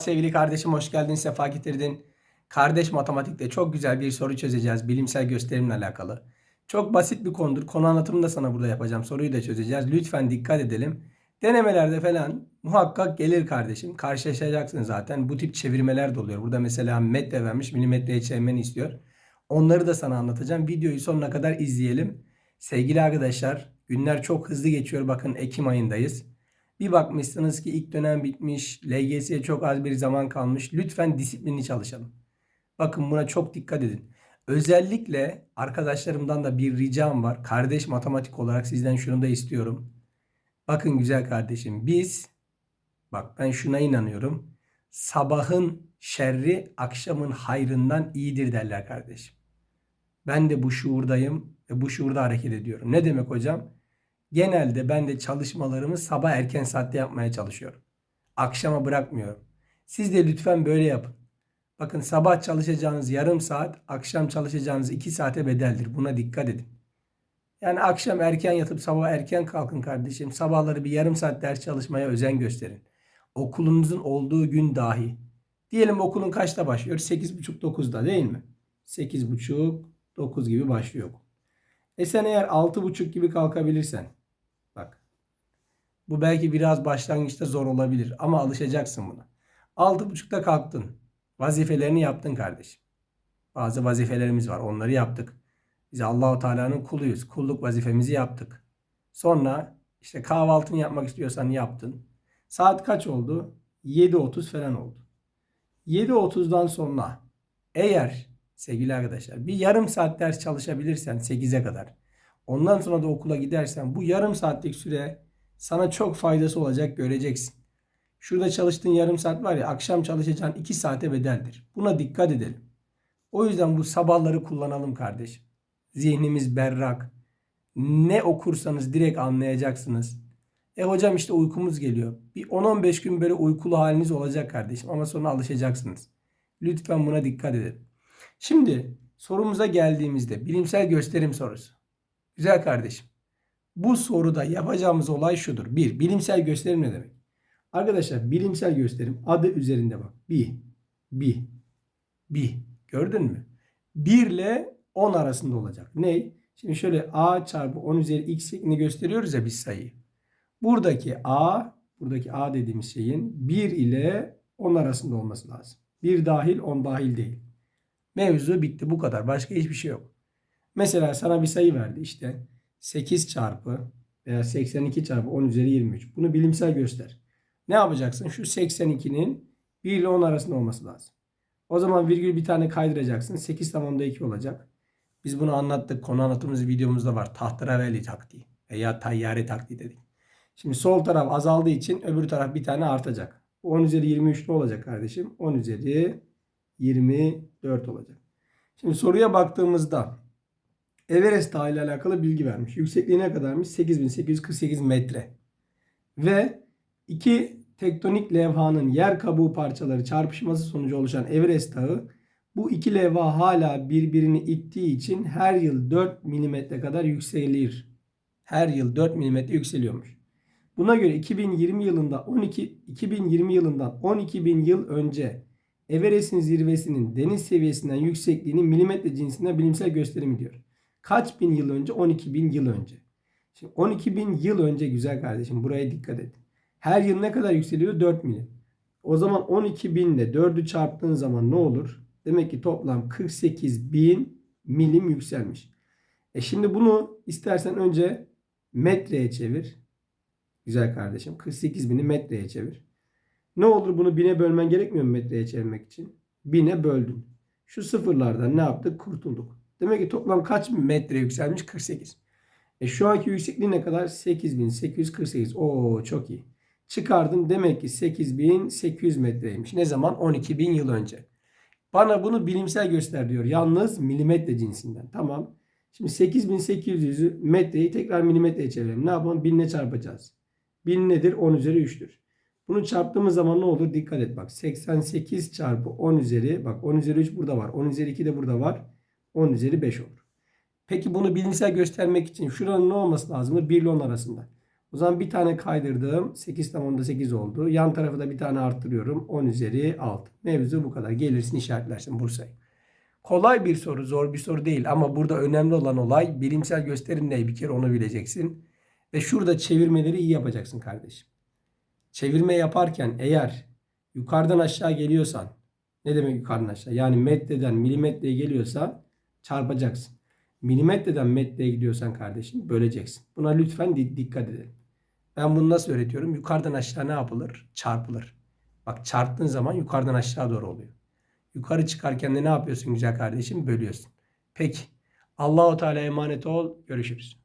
Sevgili kardeşim hoş geldin, sefa getirdin. Kardeş matematikte çok güzel bir soru çözeceğiz bilimsel gösterimle alakalı. Çok basit bir konudur. Konu anlatımını da sana burada yapacağım. Soruyu da çözeceğiz. Lütfen dikkat edelim. Denemelerde falan muhakkak gelir kardeşim. Karşılaşacaksın zaten. Bu tip çevirmeler de oluyor. Burada mesela metre vermiş, milimetreye çevirmeni istiyor. Onları da sana anlatacağım. Videoyu sonuna kadar izleyelim. Sevgili arkadaşlar, günler çok hızlı geçiyor. Bakın Ekim ayındayız. Bir bakmışsınız ki ilk dönem bitmiş, LGS'ye çok az bir zaman kalmış. Lütfen disiplinli çalışalım. Bakın buna çok dikkat edin. Özellikle arkadaşlarımdan da bir ricam var. Kardeş matematik olarak sizden şunu da istiyorum. Bakın güzel kardeşim biz bak ben şuna inanıyorum. Sabahın şerri akşamın hayrından iyidir derler kardeşim. Ben de bu şuurdayım ve bu şuurda hareket ediyorum. Ne demek hocam? Genelde ben de çalışmalarımı sabah erken saatte yapmaya çalışıyorum. Akşama bırakmıyorum. Siz de lütfen böyle yapın. Bakın sabah çalışacağınız yarım saat, akşam çalışacağınız iki saate bedeldir. Buna dikkat edin. Yani akşam erken yatıp sabah erken kalkın kardeşim. Sabahları bir yarım saat ders çalışmaya özen gösterin. Okulunuzun olduğu gün dahi. Diyelim okulun kaçta başlıyor? 8.30-9'da değil mi? 8.30-9 gibi başlıyor okul. E sen eğer 6.30 gibi kalkabilirsen bu belki biraz başlangıçta zor olabilir ama alışacaksın buna. 6.30'da kalktın. Vazifelerini yaptın kardeşim. Bazı vazifelerimiz var. Onları yaptık. Biz Allahu Teala'nın kuluyuz. Kulluk vazifemizi yaptık. Sonra işte kahvaltını yapmak istiyorsan yaptın. Saat kaç oldu? 7.30 falan oldu. 7.30'dan sonra eğer sevgili arkadaşlar bir yarım saat ders çalışabilirsen 8'e kadar. Ondan sonra da okula gidersen bu yarım saatlik süre sana çok faydası olacak göreceksin. Şurada çalıştığın yarım saat var ya akşam çalışacağın 2 saate bedeldir. Buna dikkat edelim. O yüzden bu sabahları kullanalım kardeşim. Zihnimiz berrak. Ne okursanız direkt anlayacaksınız. E hocam işte uykumuz geliyor. Bir 10-15 gün böyle uykulu haliniz olacak kardeşim ama sonra alışacaksınız. Lütfen buna dikkat edin. Şimdi sorumuza geldiğimizde bilimsel gösterim sorusu. Güzel kardeşim. Bu soruda yapacağımız olay şudur. Bir, bilimsel gösterim ne demek? Arkadaşlar bilimsel gösterim adı üzerinde bak. Bir, bir, bir. Gördün mü? 1 ile 10 arasında olacak. Ne? Şimdi şöyle a çarpı 10 üzeri x şeklinde gösteriyoruz ya biz sayıyı. Buradaki a, buradaki a dediğimiz şeyin 1 ile 10 arasında olması lazım. 1 dahil 10 dahil değil. Mevzu bitti bu kadar. Başka hiçbir şey yok. Mesela sana bir sayı verdi işte 8 çarpı veya 82 çarpı 10 üzeri 23. Bunu bilimsel göster. Ne yapacaksın? Şu 82'nin 1 ile 10 arasında olması lazım. O zaman virgül bir tane kaydıracaksın. 8 tamamda 2 olacak. Biz bunu anlattık. Konu anlatımımız videomuzda var. Tahterevalli taktiği veya tayyare taktiği dedik. Şimdi sol taraf azaldığı için öbür taraf bir tane artacak. 10 üzeri 23 ne olacak kardeşim? 10 üzeri 24 olacak. Şimdi soruya baktığımızda Everest Dağı ile alakalı bilgi vermiş. Yüksekliği ne kadarmış? 8848 metre. Ve iki tektonik levhanın yer kabuğu parçaları çarpışması sonucu oluşan Everest Dağı bu iki levha hala birbirini ittiği için her yıl 4 mm kadar yükselir. Her yıl 4 mm yükseliyormuş. Buna göre 2020 yılında 12 2020 yılından 12 bin yıl önce Everest'in zirvesinin deniz seviyesinden yüksekliğinin milimetre cinsinden bilimsel gösterimi diyor. Kaç bin yıl önce? 12 bin yıl önce. Şimdi 12 bin yıl önce güzel kardeşim buraya dikkat et. Her yıl ne kadar yükseliyor? 4 milim. O zaman 12 bin ile 4'ü çarptığın zaman ne olur? Demek ki toplam 48 bin milim yükselmiş. E şimdi bunu istersen önce metreye çevir. Güzel kardeşim. 48 bini metreye çevir. Ne olur bunu bine bölmen gerekmiyor mu metreye çevirmek için? Bine böldün. Şu sıfırlardan ne yaptık? Kurtulduk. Demek ki toplam kaç metre yükselmiş? 48. E şu anki yüksekliği ne kadar? 8848. Oo çok iyi. Çıkardın demek ki 8800 metreymiş. Ne zaman? 12000 yıl önce. Bana bunu bilimsel göster diyor. Yalnız milimetre cinsinden. Tamam. Şimdi 8800'ü metreyi tekrar milimetreye çevirelim. Ne yapalım? 1000 ile çarpacağız. 1000 nedir? 10 üzeri 3'tür. Bunu çarptığımız zaman ne olur? Dikkat et bak. 88 çarpı 10 üzeri bak 10 üzeri 3 burada var. 10 üzeri 2 de burada var. 10 üzeri 5 olur. Peki bunu bilimsel göstermek için şuranın ne olması lazım? 1 ile 10 arasında. O zaman bir tane kaydırdım. 8 tam onda 8 oldu. Yan tarafı da bir tane arttırıyorum. 10 üzeri 6. Mevzu bu kadar. Gelirsin işaretlersin Bursa'yı. Kolay bir soru, zor bir soru değil. Ama burada önemli olan olay bilimsel gösterim ne? Bir kere onu bileceksin. Ve şurada çevirmeleri iyi yapacaksın kardeşim. Çevirme yaparken eğer yukarıdan aşağı geliyorsan ne demek yukarıdan aşağı? Yani metreden milimetreye geliyorsa çarpacaksın. Milimetreden metreye gidiyorsan kardeşim böleceksin. Buna lütfen di- dikkat edelim. Ben bunu nasıl öğretiyorum? Yukarıdan aşağı ne yapılır? Çarpılır. Bak çarptığın zaman yukarıdan aşağı doğru oluyor. Yukarı çıkarken de ne yapıyorsun güzel kardeşim? Bölüyorsun. Peki. Allahu Teala emanet ol. Görüşürüz.